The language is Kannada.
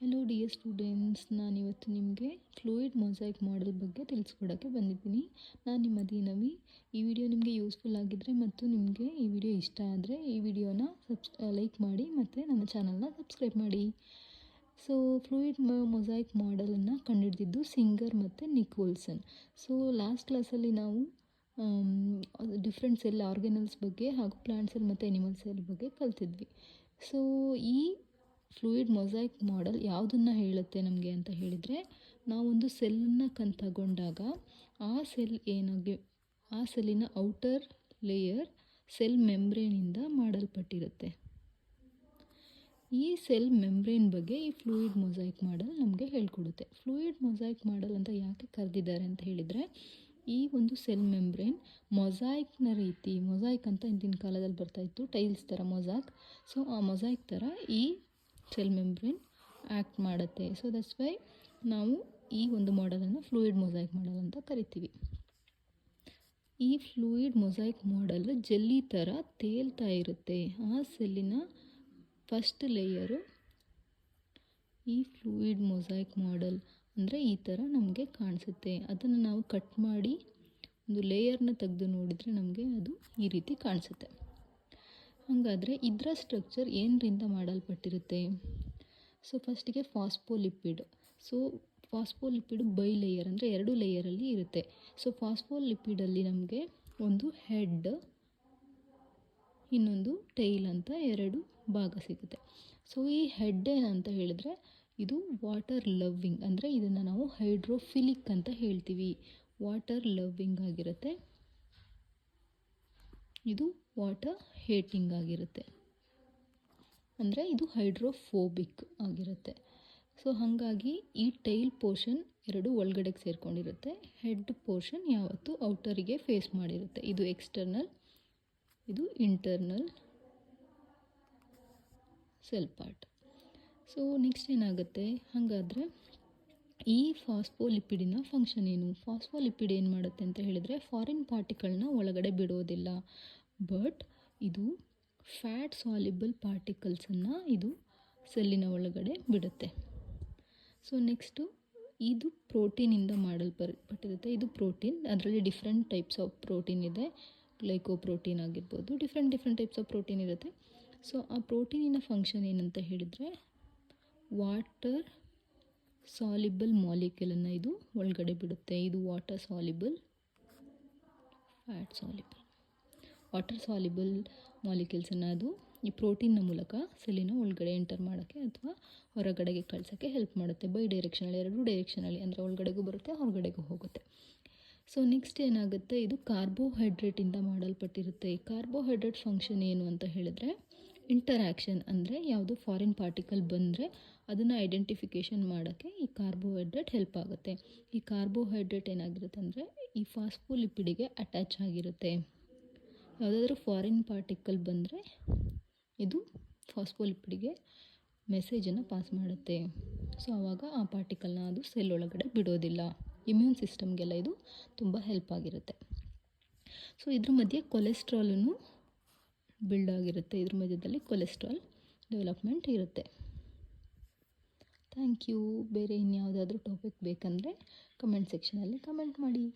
ಹಲೋ ಡಿಯರ್ ಸ್ಟೂಡೆಂಟ್ಸ್ ನಾನಿವತ್ತು ನಿಮಗೆ ಫ್ಲೂಯಿಡ್ ಮೊಸೈಕ್ ಮಾಡೆಲ್ ಬಗ್ಗೆ ತಿಳಿಸ್ಕೊಡೋಕ್ಕೆ ಬಂದಿದ್ದೀನಿ. ನಾನು ನಿಮ್ಮ ದೀನವಿ ಈ ವಿಡಿಯೋ ನಿಮಗೆ ಯೂಸ್ಫುಲ್ ಆಗಿದ್ದರೆ ಮತ್ತು ನಿಮಗೆ ಈ ವಿಡಿಯೋ ಇಷ್ಟ ಆದರೆ ಈ ವಿಡಿಯೋನ ಸಬ್ಸ್ ಲೈಕ್ ಮಾಡಿ ಮತ್ತು ನನ್ನ ಚಾನಲ್ನ ಸಬ್ಸ್ಕ್ರೈಬ್ ಮಾಡಿ. ಸೊ ಫ್ಲೂಯಿಡ್ ಮೊಸೈಕ್ ಮಾಡೆಲನ್ನು ಕಂಡುಹಿಡಿದಿದ್ದು ಸಿಂಗರ್ ಮತ್ತು ನಿಕೋಲ್ಸನ್ ಸೊ ಲಾಸ್ಟ್ ಕ್ಲಾಸಲ್ಲಿ ನಾವು ಡಿಫ್ರೆಂಟ್ ಸೆಲ್ ಆರ್ಗನಲ್ಸ್ ಬಗ್ಗೆ ಹಾಗೂ ಪ್ಲಾಂಟ್ ಸೆಲ್ ಮತ್ತು ಎನಿಮಲ್ ಸೆಲ್ ಬಗ್ಗೆ ಕಲ್ತಿದ್ವಿ. ಸೊ ಈ ಫ್ಲೂಯಿಡ್ ಮೊಸೈಕ್ ಮಾಡೆಲ್ ಯಾವುದನ್ನು ಹೇಳುತ್ತೆ ನಮಗೆ ಅಂತ ಹೇಳಿದರೆ, ನಾವೊಂದು ಸೆಲ್ನ ಕನ್ ತಗೊಂಡಾಗ ಆ ಸೆಲ್ ಏನಾಗಿ, ಆ ಸೆಲ್ಲಿನ ಔಟರ್ ಲೇಯರ್ ಸೆಲ್ ಮೆಂಬ್ರೇನಿಂದ ಮಾಡಲ್ಪಟ್ಟಿರುತ್ತೆ. ಈ ಸೆಲ್ ಮೆಂಬ್ರೇನ್ ಬಗ್ಗೆ ಈ ಫ್ಲೂಯಿಡ್ ಮೊಸೈಕ್ ಮಾಡಲ್ ನಮಗೆ ಹೇಳ್ಕೊಡುತ್ತೆ. ಫ್ಲೂಯಿಡ್ ಮೊಸೈಕ್ ಮಾಡಲ್ ಅಂತ ಯಾಕೆ ಕರೆದಿದ್ದಾರೆ ಅಂತ ಹೇಳಿದರೆ, ಈ ಒಂದು ಸೆಲ್ ಮೆಂಬ್ರೇನ್ ಮೊಸಾಯಿಕ್ನ ರೀತಿ, ಮೊಸಾಯಿಕ್ ಅಂತ ಹಿಂದಿನ ಕಾಲದಲ್ಲಿ ಬರ್ತಾಯಿತ್ತು ಟೈಲ್ಸ್ ಥರ ಮೊಸಾಕ್. ಸೊ ಆ ಮೊಸಾಯಿಕ್ ಥರ ಈ ಸೆಲ್ ಮೆಂಬ್ರೇನ್ ಆ್ಯಕ್ಟ್ ಮಾಡುತ್ತೆ. ಸೊ ದಟ್ಸ್ ವೈ ನಾವು ಈ ಒಂದು ಮಾಡಲನ್ನು ಫ್ಲೂಯಿಡ್ ಮೊಸಾಯಿಕ್ ಮಾಡಲ್ ಅಂತ ಕರಿತೀವಿ. ಈ ಫ್ಲೂಯಿಡ್ ಮೊಸಾಯಿಕ್ ಮಾಡಲ್ ಜೆಲ್ಲಿ ಥರ ತೇಲ್ತಾ ಇರುತ್ತೆ. ಆ ಸೆಲ್ಲಿನ ಫಸ್ಟ್ ಲೇಯರು ಈ ಫ್ಲೂಯಿಡ್ ಮೊಸಾಯಿಕ್ ಮಾಡಲ್ ಅಂದರೆ ಈ ಥರ ನಮಗೆ ಕಾಣಿಸುತ್ತೆ. ಅದನ್ನು ನಾವು ಕಟ್ ಮಾಡಿ ಒಂದು ಲೇಯರ್ನ ತೆಗೆದು ನೋಡಿದರೆ ನಮಗೆ ಅದು ಈ ರೀತಿ ಕಾಣಿಸುತ್ತೆ. ಹಾಗಾದರೆ ಇದರ ಸ್ಟ್ರಕ್ಚರ್ ಏನರಿಂದ ಮಾಡಲ್ಪಟ್ಟಿರುತ್ತೆ? ಸೊ ಫಸ್ಟಿಗೆ phospholipid so phospholipid bilayer ಅಂದರೆ ಎರಡು ಲೇಯರಲ್ಲಿ ಇರುತ್ತೆ. ಸೊ ಫಾಸ್ಫೋಲಿಪಿಡಲ್ಲಿ ನಮಗೆ ಒಂದು ಹೆಡ್ ಇನ್ನೊಂದು ಟೈಲ್ ಅಂತ ಎರಡು ಭಾಗ ಸಿಗುತ್ತೆ. ಸೊ ಈ ಹೆಡ್ ಏನಂತ ಹೇಳಿದ್ರೆ ಇದು ವಾಟರ್ ಲವ್ವಿಂಗ್ ಅಂದರೆ ಇದನ್ನು ನಾವು ಹೈಡ್ರೋಫಿಲಿಕ್ ಅಂತ ಹೇಳ್ತೀವಿ. ವಾಟರ್ ಲವ್ವಿಂಗ್ ಆಗಿರುತ್ತೆ. ಇದು ವಾಟರ್ ಹೇಟಿಂಗ್ ಆಗಿರುತ್ತೆ. ಅಂದರೆ ಇದು ಹೈಡ್ರೋಫೋಬಿಕ್ ಆಗಿರುತ್ತೆ. ಸೊ ಹಾಗಾಗಿ ಈ ಟೈಲ್ ಪೋರ್ಷನ್ ಎರಡು ಒಳಗಡೆಗೆ ಸೇರಿಕೊಂಡಿರುತ್ತೆ. ಹೆಡ್ ಪೋರ್ಷನ್ ಯಾವತ್ತೂ ಔಟರಿಗೆ ಫೇಸ್ ಮಾಡಿರುತ್ತೆ. ಇದು ಎಕ್ಸ್ಟರ್ನಲ್, ಇದು internal cell part. So next ಏನಾಗುತ್ತೆ? ಹಾಗಾದರೆ ಈ ಫಾಸ್ಫೋಲಿಪಿಡಿನ ಫಂಕ್ಷನ್ ಏನು? ಫಾಸ್ಫೋಲಿಪಿಡ್ ಏನು ಮಾಡುತ್ತೆ ಅಂತ ಹೇಳಿದರೆ ಫಾರಿನ್ ಪಾರ್ಟಿಕಲ್ನ ಒಳಗಡೆ ಬಿಡೋದಿಲ್ಲ. ಬಟ್ ಇದು ಫ್ಯಾಟ್ ಸಾಲಿಬಲ್ ಪಾರ್ಟಿಕಲ್ಸನ್ನು ಇದು ಸೆಲ್ಲಿನ ಒಳಗಡೆ ಬಿಡುತ್ತೆ. ಸೊ ನೆಕ್ಸ್ಟು ಇದು ಪ್ರೋಟೀನಿಂದ ಮಾಡಲ್ಪಟ್ಟಿರುತ್ತೆ. ಇದು ಪ್ರೋಟೀನ್ ಅದರಲ್ಲಿ ಡಿಫ್ರೆಂಟ್ ಟೈಪ್ಸ್ ಆಫ್ ಪ್ರೋಟೀನ್ ಇದೆ. ಗ್ಲೈಕೋ ಪ್ರೋಟೀನ್ ಆಗಿರ್ಬೋದು different different types of protein ಇರುತ್ತೆ. ಸೊ ಆ ಪ್ರೋಟೀನಿನ ಫಂಕ್ಷನ್ ಏನಂತ ಹೇಳಿದರೆ ವಾಟರ್ ಸಾಲಿಬಲ್ ಮಾಲಿಕ್ಯೂಲನ್ನು ಇದು ಒಳಗಡೆ ಬಿಡುತ್ತೆ. ಇದು water soluble fat soluble water soluble ಮಾಲಿಕ್ಯೂಲ್ಸನ್ನು ಅದು ಈ ಪ್ರೋಟೀನ್ನ ಮೂಲಕ ಸೆಲ್ಲಿನ ಒಳಗಡೆ ಎಂಟರ್ ಮಾಡೋಕ್ಕೆ ಅಥವಾ ಹೊರಗಡೆಗೆ ಕಳ್ಸೋಕ್ಕೆ ಹೆಲ್ಪ್ ಮಾಡುತ್ತೆ. ಬೈ ಡೈರೆಕ್ಷನಲ್ಲಿ, ಎರಡು ಡೈರೆಕ್ಷನಲ್ಲಿ ಅಂದರೆ ಒಳಗಡೆಗೂ ಬರುತ್ತೆ, ಹೊರಗಡೆಗೂ ಹೋಗುತ್ತೆ. ಸೊ ನೆಕ್ಸ್ಟ್ ಏನಾಗುತ್ತೆ? ಇದು ಕಾರ್ಬೋಹೈಡ್ರೇಟಿಂದ ಮಾಡಲ್ಪಟ್ಟಿರುತ್ತೆ. ಈ ಕಾರ್ಬೋಹೈಡ್ರೇಟ್ ಫಂಕ್ಷನ್ ಏನು ಅಂತ ಹೇಳಿದ್ರೆ ಇಂಟರ್ಯಾಕ್ಷನ್ ಅಂದರೆ ಯಾವುದು ಫಾರಿನ್ ಪಾರ್ಟಿಕಲ್ ಬಂದರೆ ಅದನ್ನು ಐಡೆಂಟಿಫಿಕೇಷನ್ ಮಾಡೋಕ್ಕೆ ಈ ಕಾರ್ಬೋಹೈಡ್ರೇಟ್ ಹೆಲ್ಪ್ ಆಗುತ್ತೆ. ಈ ಕಾರ್ಬೋಹೈಡ್ರೇಟ್ ಏನಾಗಿರುತ್ತೆ ಅಂದರೆ ಈ ಫಾಸ್ಫೋಲಿಪಿಡಿಗೆ ಅಟ್ಯಾಚ್ ಆಗಿರುತ್ತೆ. ಯಾವುದಾದ್ರೂ ಫಾರಿನ್ ಪಾರ್ಟಿಕಲ್ ಬಂದರೆ ಇದು ಫಾಸ್ಫೋಲಿಪಿಡ್ಗೆ ಮೆಸೇಜನ್ನು ಪಾಸ್ ಮಾಡುತ್ತೆ. ಸೊ ಆವಾಗ ಆ ಪಾರ್ಟಿಕಲ್ನ ಅದು ಸೆಲ್ ಒಳಗಡೆ ಬಿಡೋದಿಲ್ಲ. ಇಮ್ಯೂನ್ ಸಿಸ್ಟಮ್ಗೆಲ್ಲ ಇದು ತುಂಬ ಹೆಲ್ಪ್ ಆಗಿರುತ್ತೆ. ಸೊ ಇದ್ರ ಮಧ್ಯೆ ಕೊಲೆಸ್ಟ್ರಾಲನ್ನು ಬಿಲ್ಡ್ ಆಗಿರುತ್ತೆ. ಇದ್ರ ಮಧ್ಯದಲ್ಲಿ ಕೊಲೆಸ್ಟ್ರಾಲ್ ಡೆವಲಪ್ಮೆಂಟ್ ಇರುತ್ತೆ. ಥ್ಯಾಂಕ್ ಯು ಬೇರೆ ಇನ್ಯಾವುದಾದ್ರೂ ಟಾಪಿಕ್ ಬೇಕಂದರೆ ಕಮೆಂಟ್ ಸೆಕ್ಷನಲ್ಲಿ ಕಮೆಂಟ್ ಮಾಡಿ.